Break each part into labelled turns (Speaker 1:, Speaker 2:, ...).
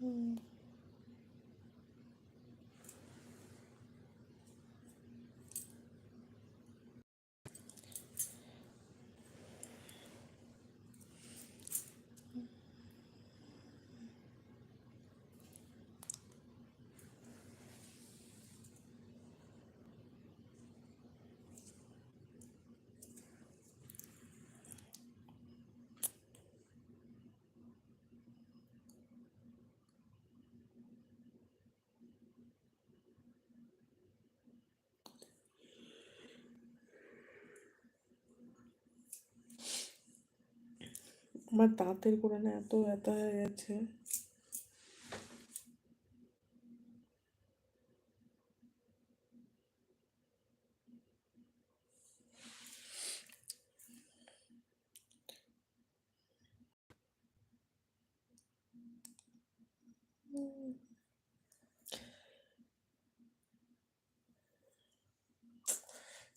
Speaker 1: 嗯。আমার দাঁতের গোড়ানে এত ব্যথা হয়ে গেছে।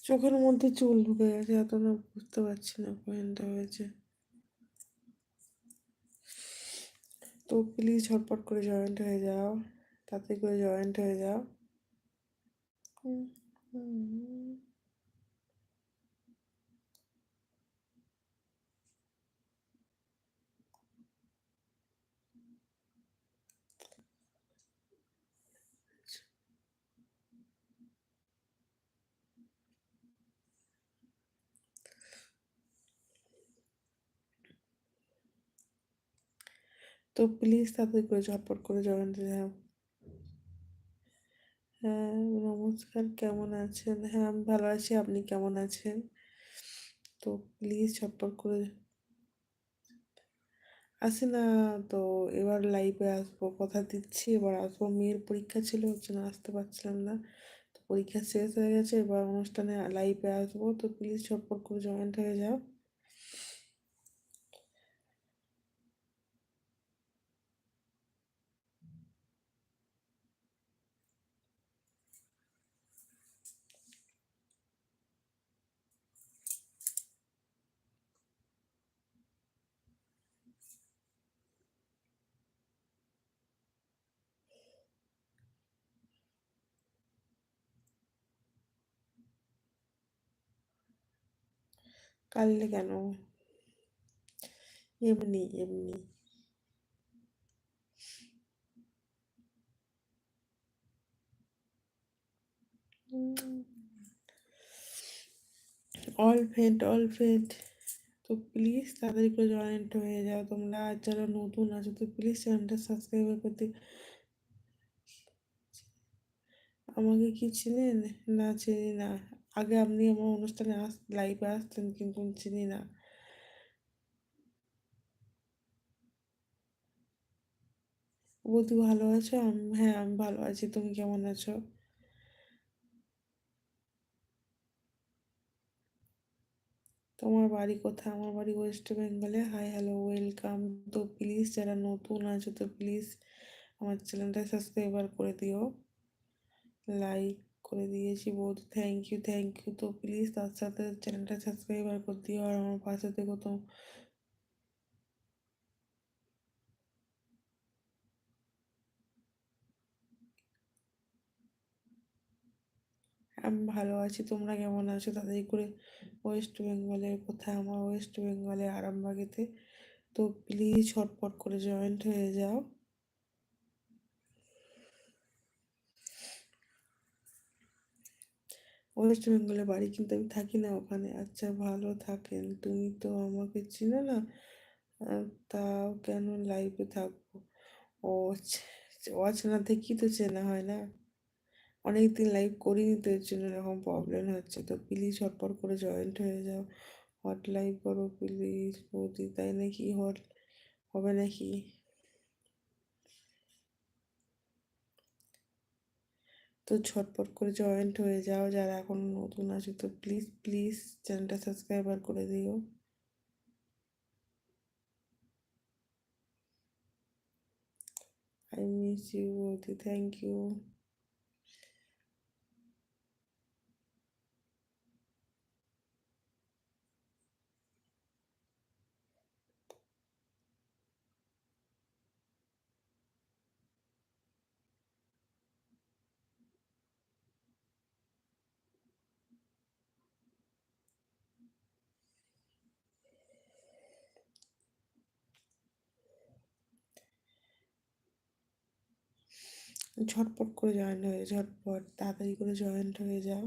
Speaker 1: চোখের মধ্যে চুল ঢুকে গেছে, এত না বুঝতে পারছি না পয়েন্টটা হয়েছে। তো প্লিজ ঝটপট করে জয়েন্ট হয়ে যাও। তাতে করে জয়েন্ট হয়ে যাও। তো প্লিজ তাড়াতাড়ি করে ঝটপট করে জয়েন্ট হয়ে হ্যাঁ নমস্কার, কেমন আছেন? হ্যাঁ আমি ভালো আছি, আপনি কেমন আছেন? তো প্লিজ ঝটপট করে আসি না, তো এবার লাইভে আসব, কথা দিচ্ছি, এবার আসব। মেয়ের পরীক্ষা ছিল, ওর জন্য আসতে পারছিলাম না। তো পরীক্ষা শেষ হয়ে গেছে, এবার অনুষ্ঠানে লাইভে আসব। তো প্লিজ ঝটপট করে জয়েন্ট হয়ে যাও। কাললে কেন? এমনি এমনি। অল ফেন্ট অল ফেন্ট তো প্লিজ তাড়াতাড়ি করে জয়েন্ট হয়ে যাও। তোমরা আর যারা নতুন আছো, তো প্লিজ চ্যানেলটা সাবস্ক্রাইব করতে। আমাকে কি চিনেন? না চিনি না। আগে আপনি আমার অনুষ্ঠানে আস লাইভে আসতেন কিন্তু চিনি না। বৌদি ভালো আছো? হ্যাঁ আমি ভালো আছি। তুমি কেমন আছো? তোমার বাড়ি কোথায়? আমার বাড়ি ওয়েস্ট বেঙ্গলে। Hi, hello, welcome. তো প্লিজ যারা নতুন আছো, তো প্লিজ আমার চ্যানেলটা সাবস্ক্রাইবার করে দিও। লাইক করে দিয়েছি বৌদি থ্যাংক ইউ থ্যাংক ইউ তো প্লিজ তার সাথে চ্যানেলটা সাবস্ক্রাইবার করে দিও আর আমার পাশে থেকে তো। আমি ভালো আছি, তোমরা কেমন আছো? তাদের করে ওয়েস্ট বেঙ্গলের কোথায় আমার ওয়েস্ট বেঙ্গলে আরামবাগেতে। তো প্লিজ ঝটপট করে জয়েন্ট হয়ে যাও। ওয়েস্ট বেঙ্গলে বাড়ি কিন্তু আমি থাকি না ওখানে। আচ্ছা ভালো থাকেন। তুমি তো আমাকে চিনো না। তাও কেন লাইভে থাকব? ও অচেনা থেকেই তো চেনা হয় না। অনেক দিন লাইভ করিনি তো এর জন্য এরকম প্রবলেম হচ্ছে। তো প্লিজ ঝটপট করে জয়েন্ট হয়ে যাও। হট লাইভ করো প্লিজ বৌদি তাই নাকি হট হবে নাকি? তো ঝটপট করে জয়েন্ট হয়ে যাও, যারা এখন নতুন আছে তো প্লিজ প্লিজ চ্যানেলটা সাবস্ক্রাইবার করে দিও। আই মিস ইউ বৌদি থ্যাংক ইউ ঝটপট করে জয়েন্ট হয়ে ঝটপট তাড়াতাড়ি করে জয়েন্ট হয়ে যাও।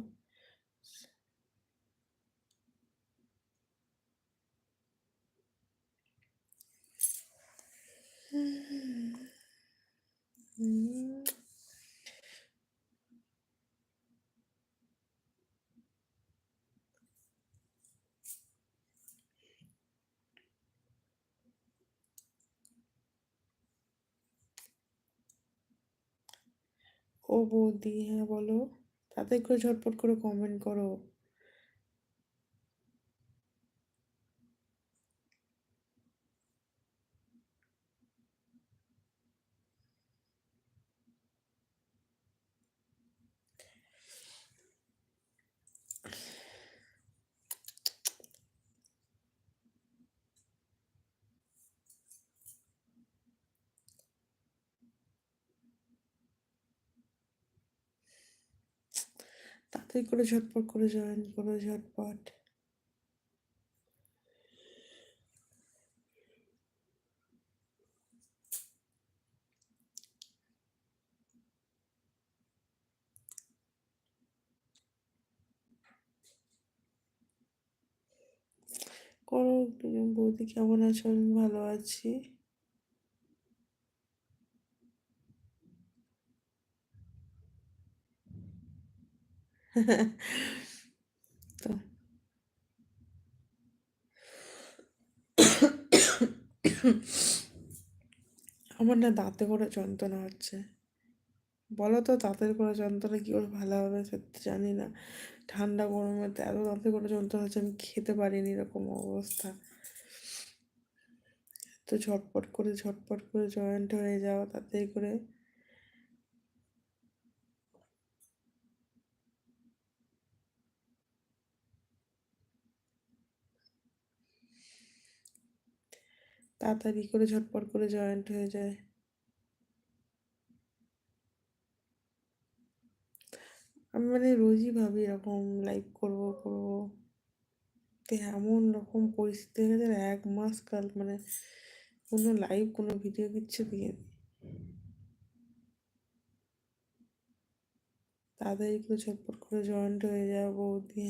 Speaker 1: ও বৌদি হ্যাঁ বলো। তাতে করে ঝটপট করে কমেন্ট করো। তাড়াতাড়ি করে ঝটপট করে জয়েন করো ঝটপট। করো বৌদি কেমন আছো? আমি ভালো আছি। তো। আমার না দাঁতে করে যন্ত্রণা হচ্ছে। বলো তো দাঁতের করে যন্ত্রণা কী করে ভালো হবে সত্যি জানি না। ঠান্ডা গরমে তো এত দাঁতে করে যন্ত্রণা হচ্ছে আমি খেতে পারিনি এরকম অবস্থা। তো ঝটপট করে ঝটপট করে জয়েন্ট হয়ে যাওয়া তাড়াতাড়ি করে তাড়াতাড়ি করে ঝটপট করে জয়েন্ট হয়ে যায়। আমি মানে রোজই ভাবি এরকম লাইভ করব করব। তো এমন রকম পরিস্থিতি হয়ে গেছে এক মাস কাল মানে কোনো লাইভ কোনো ভিডিও কিচ্ছু দিয়ে তাড়াতাড়ি করে ঝটপট করে জয়েন্ট হয়ে যাও বৌদি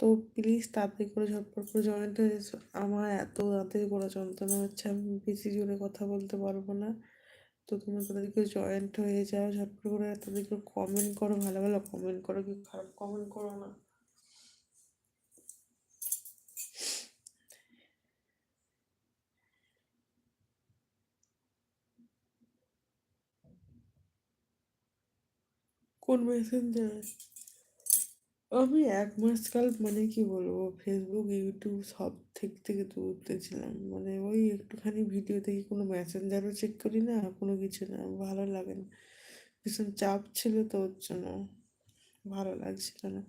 Speaker 1: তো প্লিজ তাড়াতাড়ি করে ঝটপট করে জয়েন্ট হয়ে। আমার এত দাঁতে গোড়া যন্ত্রণা হচ্ছে, আমি বেশি জোরে কথা বলতে পারব না। তো তোমরা করে জয়েন্ট হয়ে যাও, ঝটপট করে করে কমেন্ট করো, ভালো ভালো কমেন্ট করো কি খারাপ কমেন্ট করো না। কোন মেসেঞ্জার আমি এক মাস কাল মানে কি বলব ফেসবুক ইউটিউব সব থেকে থেকে দূরতে ছিলাম। মানে ওই একটুখানি ভিডিও দেখি কোনো মেসেঞ্জারও চেক করি না, কোনো কিছু না, ভালো লাগে না। ভীষণ চাপ ছিল তো ওর জন্য, ভালো লাগছিল না।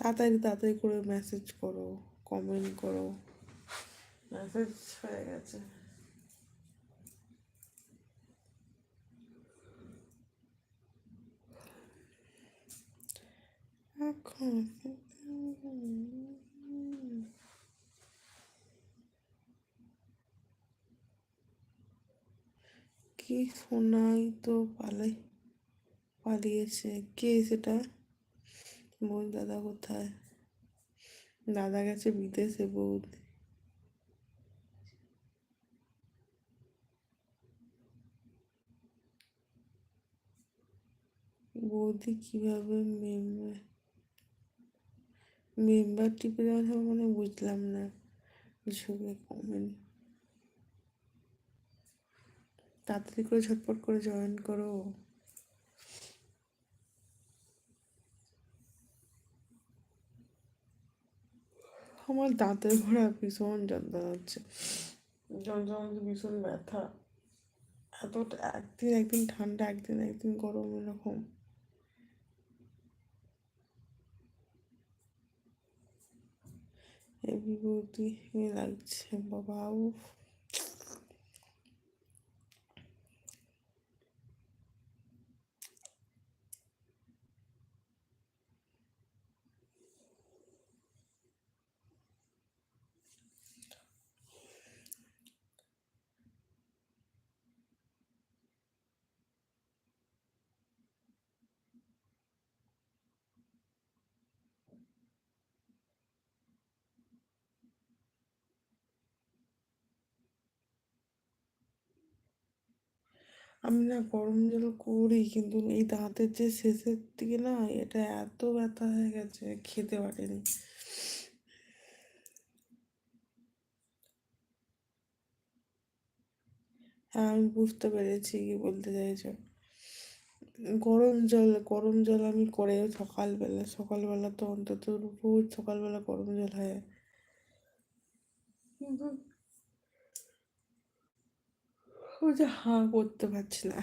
Speaker 1: তাড়াতাড়ি তাড়াতাড়ি করে মেসেজ করো কমেন্ট করো। মেসেজ হয়ে গেছে। এখন কি শোনাই তো পালাই পালিয়েছে। কে সেটা? বল দাদা কোথায়? দাদা গেছে বিদেশে বৌদি। বৌদি কীভাবে মেম্বার মেম্বার টিপে দেওয়া যাবে মানে বুঝলাম না। ঝুঁকে কমেন্ট তাড়াতাড়ি করে ঝটপট করে জয়েন করো। আমার দাঁতের ঘোড়া ভীষণ যন্ত্রণা হচ্ছে। যন্ত্রণা ভীষণ ব্যথা। এতটা একদিন একদিন ঠান্ডা, একদিন একদিন গরম এরকম। এই বিভূতি লাগছে বাবা আমি না গরম জল করি, কিন্তু এই দাঁতের যে শেষের দিকে না এটা এত ব্যথা হয়ে গেছে, খেতে পারিনি। হ্যাঁ আমি বুঝতে পেরেছি কি বলতে চাইছো। গরম জল গরম জল আমি করে সকালবেলা সকালবেলা তো অন্তত রোজ সকালবেলা গরম জল হয় কিন্তু যে হাঁ করতে পারছি না।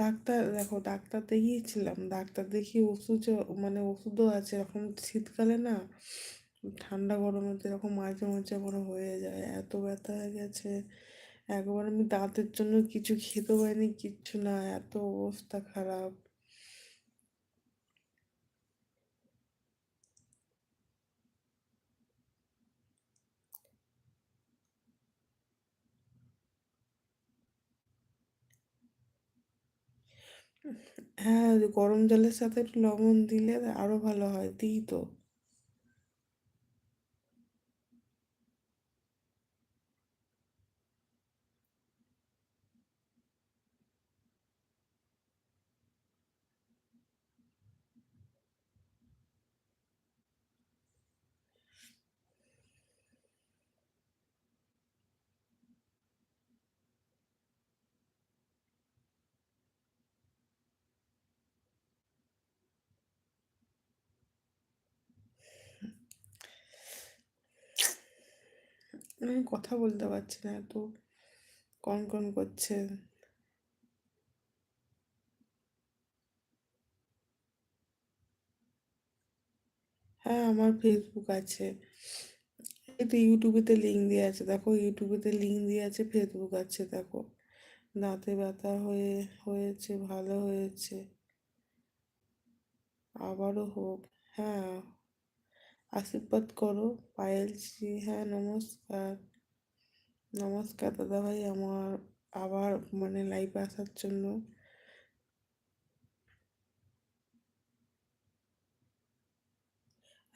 Speaker 1: ডাক্তার, দেখো ডাক্তার দেখিয়েছিলাম, ডাক্তার দেখিয়ে ওষুধ মানে ওষুধও আছে, এরকম শীতকালে না, ঠান্ডা গরমে তো এরকম মাঝে মাঝে আমার হয়ে যায়, এত ব্যথা হয়ে গেছে। একবার আমি দাঁতের জন্য কিছু খেতে পারিনি, কিচ্ছু না, এত অবস্থা খারাপ। হ্যাঁ গরম জলের সাথে একটু লবণ দিলে আরও ভালো হয়, দিই তো। আমি কথা বলতে পারছি না এত। কনকন করছে। হ্যাঁ আমার ফেসবুক আছে। এই তো ইউটিউবেতে লিঙ্ক দেওয়া আছে। দেখো ইউটিউবেতে লিঙ্ক দেওয়া আছে ফেসবুক আছে, দেখো। দাঁতে ব্যথা হয়ে, হয়েছে, ভালো হয়েছে। আবারও হোক। হ্যাঁ। আশীর্বাদ করো, পায়েল জি হ্যাঁ নমস্কার। নমস্কার দাদা ভাই আমার আবার মানে লাইভে আসার জন্য।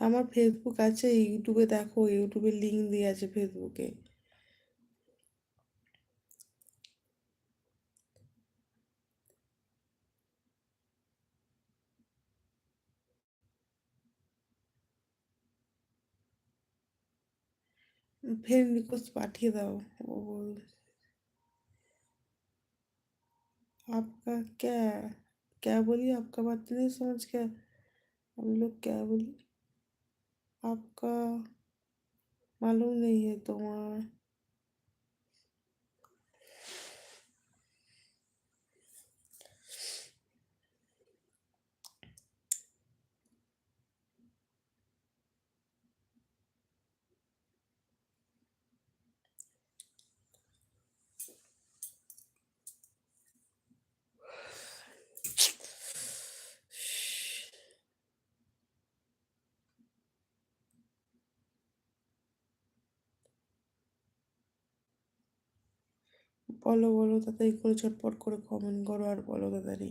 Speaker 1: আমার ফেসবুক আছে, ইউটিউবে দেখো, ইউটিউবে লিঙ্ক দিয়ে আছে ফেসবুকে फ्रेंड रिक्वेस्ट पाठी दो, वो बोल। आपका क्या क्या बोली आपका बात नहीं समझ के हम लोग क्या बोली? आपका मालूम नहीं है तुम्हारा। বলো বলো তাড়াতাড়ি করে ঝটপট করে কমেন্ট করো আর বলো তাড়াতাড়ি।